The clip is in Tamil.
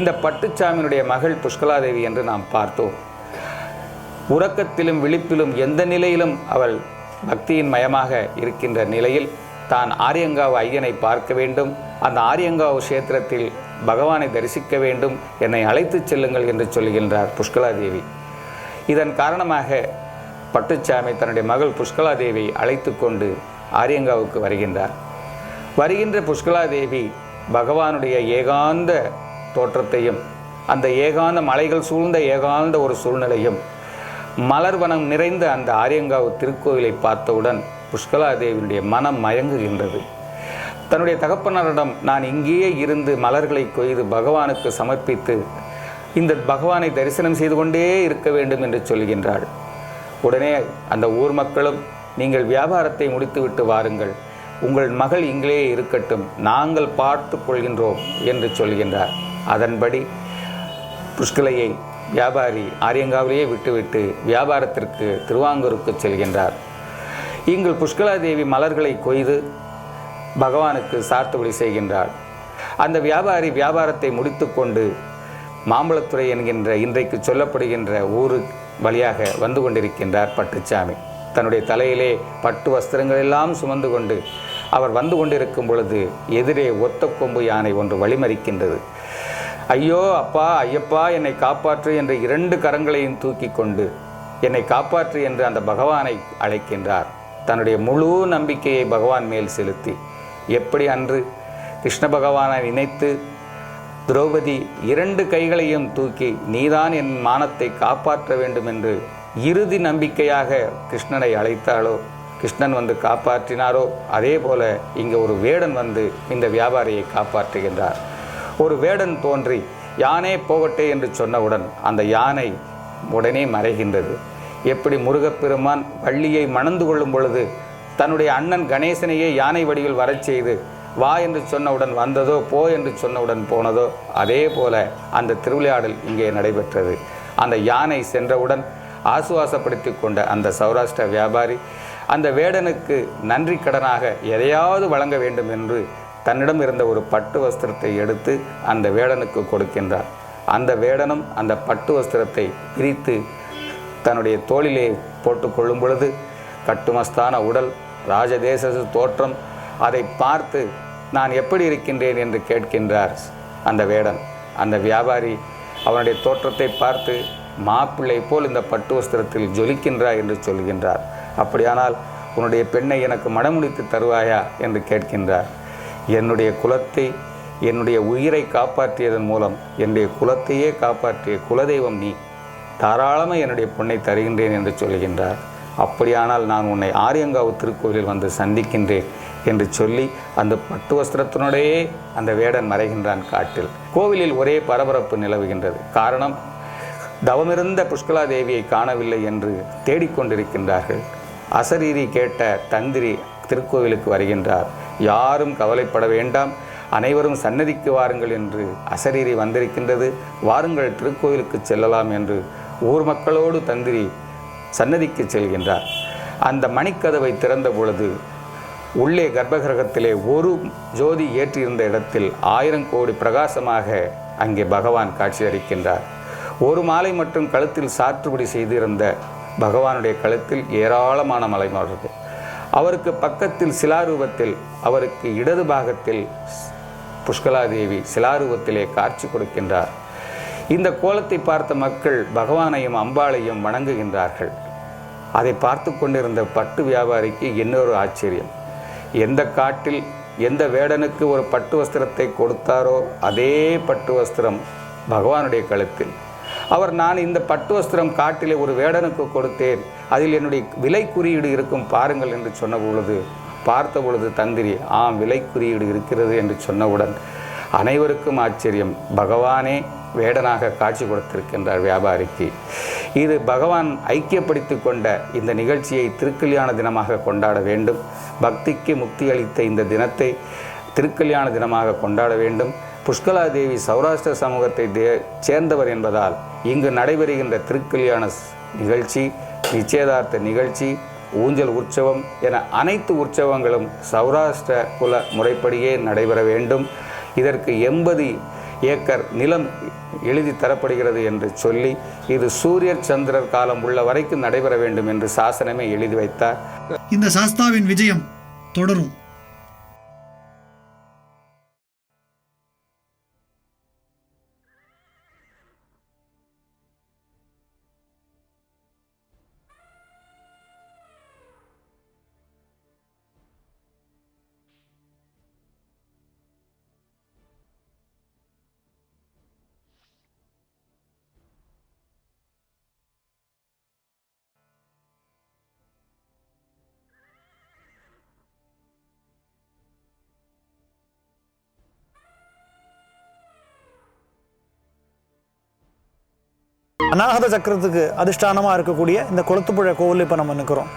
இந்த பட்டுச்சாமியினுடைய மகள் புஷ்கலாதேவி என்று நாம் பார்த்தோம். உறக்கத்திலும் விழிப்பிலும் எந்த நிலையிலும் அவள் பக்தியின் மயமாக இருக்கின்ற நிலையில் தான் ஆரியங்காவு ஐயனை பார்க்க வேண்டும். அந்த ஆரியங்காவு கஷேத்திரத்தில் பகவானை தரிசிக்க வேண்டும். என்னை அழைத்துச் செல்லுங்கள் என்று சொல்கின்றார் புஷ்கலாதேவி. இதன் காரணமாக பட்டுச்சாமி தன்னுடைய மகள் புஷ்கலாதேவி அழைத்து கொண்டு ஆரியங்காவுக்கு வருகின்றார். வருகின்ற புஷ்கலாதேவி பகவானுடைய ஏகாந்த தோற்றத்தையும் அந்த ஏகாந்த மலைகள் சூழ்ந்த ஏகாந்த ஒரு சூழ்நிலையும் மலர்வனம் நிறைந்த அந்த ஆரியங்காவு திருக்கோவிலை பார்த்தவுடன் புஷ்கலாதேவியினுடைய மனம் மயங்குகின்றது. தன்னுடைய தகப்பனரிடம் நான் இங்கேயே இருந்து மலர்களை கொய்து பகவானுக்கு சமர்ப்பித்து இந்த பகவானை தரிசனம் செய்து கொண்டே இருக்க வேண்டும் என்று சொல்கின்றாள். உடனே அந்த ஊர் மக்களும் நீங்கள் வியாபாரத்தை முடித்துவிட்டு வாருங்கள். உங்கள் மகள் இங்களே இருக்கட்டும். நாங்கள் பார்த்து கொள்கின்றோம் என்று சொல்கின்றார். அதன்படி புஷ்கலையை வியாபாரி ஆரியங்காவிலேயே விட்டுவிட்டு வியாபாரத்திற்கு திருவாங்கூருக்கு செல்கின்றார். இங்கு புஷ்கலாதேவி மலர்களை கொய்து பகவானுக்கு சார்த்தபடி செய்கின்றார் அந்த வியாபாரி வியாபாரத்தை முடித்துக்கொண்டு மாம்பழத்துறை என்கின்ற இன்றைக்கு சொல்லப்படுகின்ற ஊரு வழியாக வந்து கொண்டிருக்கின்றார் பட்டுச்சாமி. தன்னுடைய தலையிலே பட்டு வஸ்திரங்கள் எல்லாம் சுமந்து கொண்டு அவர் வந்து கொண்டிருக்கும் பொழுது எதிரே ஒத்த கொம்பு யானை ஒன்று வழிமறிக்கின்றது. ஐயோ அப்பா ஐயப்பா என்னை காப்பாற்று என்ற இரண்டு கரங்களையும் தூக்கி கொண்டு என்னை காப்பாற்று என்று அந்த பகவானை அழைக்கின்றார். தன்னுடைய முழு நம்பிக்கையை பகவான் மேல் செலுத்தி எப்படி அன்று கிருஷ்ண பகவானை நினைத்து திரௌபதி இரண்டு கைகளையும் தூக்கி நீதான் என் மானத்தை காப்பாற்ற வேண்டும் என்று இறுதி நம்பிக்கையாக கிருஷ்ணனை அழைத்தாளோ கிருஷ்ணன் வந்து காப்பாற்றினாரோ அதே போல இங்கே ஒரு வேடன் வந்து இந்த வியாபாரியை காப்பாற்றுகின்றார். ஒரு வேடன் தோன்றி யானே போகட்டே என்று சொன்னவுடன் அந்த யானை உடனே மறைகின்றது. எப்படி முருகப்பெருமான் வள்ளியை மணந்து கொள்ளும் பொழுது தன்னுடைய அண்ணன் கணேசனையே யானை வடிவில் வரச் செய்து வா என்று சொன்னவுடன் வந்ததோ போ என்று சொன்னவுடன் போனதோ அதே போல அந்த திருவிளையாடல் இங்கே நடைபெற்றது. அந்த யானை சென்றவுடன் ஆசுவாசப்படுத்தி கொண்ட அந்த சௌராஷ்டிர வியாபாரி அந்த வேடனுக்கு நன்றி கடனாக எதையாவது வழங்க வேண்டும் என்று தன்னிடம் இருந்த ஒரு பட்டு வஸ்திரத்தை எடுத்து அந்த வேடனுக்கு கொடுக்கின்றார். அந்த வேடனும் அந்த பட்டு வஸ்திரத்தை பிரித்து தன்னுடைய தோளிலே போட்டுக்கொள்ளும் பொழுது கட்டுமஸ்தான உடல் ராஜதேச தோற்றம் அதை பார்த்து நான் எப்படி இருக்கின்றேன் என்று கேட்கின்றார் அந்த வேடன். அந்த வியாபாரி அவனுடைய தோற்றத்தை பார்த்து மாப்பிள்ளை போல் இந்த பட்டு வஸ்திரத்தில் ஜொலிக்கின்றாய் என்று சொல்கின்றார். அப்படியானால் உன்னுடைய பெண்ணை எனக்கு மனமுடித்து தருவாயா? என்று கேட்கின்றார். என்னுடைய குலத்தை என்னுடைய உயிரை காப்பாற்றியதன் மூலம் என்னுடைய குலத்தையே காப்பாற்றிய குலதெய்வம் நீ தாராளமாக என்னுடைய பொண்ணை தருகின்றேன் என்று சொல்கின்றார். அப்படியானால் நான் உன்னை ஆரியங்காவு திருக்கோவிலில் வந்து சந்திக்கின்றேன் என்று சொல்லி அந்த பட்டு வஸ்திரத்தினுடையே அந்த வேடன் மறைகின்றான் காட்டில். கோவிலில் ஒரே பரபரப்பு நிலவுகின்றது. காரணம் தவமிருந்த புஷ்கலா தேவியை காணவில்லை என்று தேடிக்கொண்டிருக்கின்றார்கள். அசரீரி கேட்ட தந்திரி திருக்கோவிலுக்கு வருகின்றார். யாரும் கவலைப்பட வேண்டாம். அனைவரும் சன்னதிக்கு வாருங்கள் என்று அசரீரி வந்திருக்கின்றது. வாருங்கள் திருக்கோவிலுக்கு செல்லலாம் என்று ஊர் மக்களோடு தந்திரி சன்னதிக்கு செல்கின்றார். அந்த மணிக்கதவை திறந்த பொழுது உள்ளே கர்ப்பகிரகத்திலே ஒரு ஜோதி ஏற்றியிருந்த இடத்தில் ஆயிரம் கோடி பிரகாசமாக அங்கே பகவான் காட்சியளிக்கின்றார். ஒரு மாலை மற்றும் கழுத்தில் சாற்றுபடி செய்திருந்த பகவானுடைய கழுத்தில் ஏராளமான மலை மாறுது அவருக்கு பக்கத்தில் சிலாரூபத்தில் அவருக்கு இடது பாகத்தில் புஷ்கலாதேவி சிலாரூபத்திலே காட்சி கொடுக்கின்றார். இந்த கோலத்தை பார்த்த மக்கள் பகவானையும் அம்பாளையும் வணங்குகின்றார்கள். அதை பார்த்து கொண்டிருந்த பட்டு வியாபாரிக்கு இன்னொரு ஆச்சரியம். எந்த காட்டில் எந்த வேடனுக்கு ஒரு பட்டு வஸ்திரத்தை கொடுத்தாரோ அதே பட்டு வஸ்திரம் பகவானுடைய கழுத்தில். அவர் நான் இந்த பட்டு வஸ்திரம் காட்டிலே ஒரு வேடனுக்கு கொடுத்தேன். அதில் என்னுடைய விலை குறியீடு இருக்கும் பாருங்கள் என்று சொன்ன பொழுது பார்த்த பொழுது தந்திரி ஆம் விலை குறியீடு இருக்கிறது என்று சொன்னவுடன் அனைவருக்கும் ஆச்சரியம். பகவானே வேடனாக காட்சி கொடுத்திருக்கின்றார் வியாபாரிக்கு. இது பகவான் ஐக்கியப்படுத்தி கொண்ட இந்த நிகழ்ச்சியை திருக்கல்யாண தினமாக கொண்டாட வேண்டும். பக்திக்கு முக்தி அளித்த இந்த தினத்தை திருக்கல்யாண தினமாக கொண்டாட வேண்டும். புஷ்கலா தேவி சௌராஷ்டிர சமூகத்தை தே சேர்ந்தவர் என்பதால் இங்கு நடைபெறுகின்ற திருக்கல்யாண நிகழ்ச்சி நிச்சயதார்த்த நிகழ்ச்சி ஊஞ்சல் உற்சவம் என அனைத்து உற்சவங்களும் சௌராஷ்டிர குல முறைப்படியே நடைபெற வேண்டும். இதற்கு எண்பது ஏக்கர் நிலம் எழுதி தரப்படுகிறது என்று சொல்லி இது சூரிய சந்திரர் காலம் உள்ள வரைக்கும் நடைபெற வேண்டும் என்று சாசனமே எழுதி வைத்தார். இந்த சாஸ்தாவின் விஜயம் தொடரும். அநாகத சக்கரத்துக்கு அதிஷ்டானமாக இருக்கக்கூடிய இந்த குளத்துப்புழ கோவில் இப்போ நம்ம நிற்கிறோம்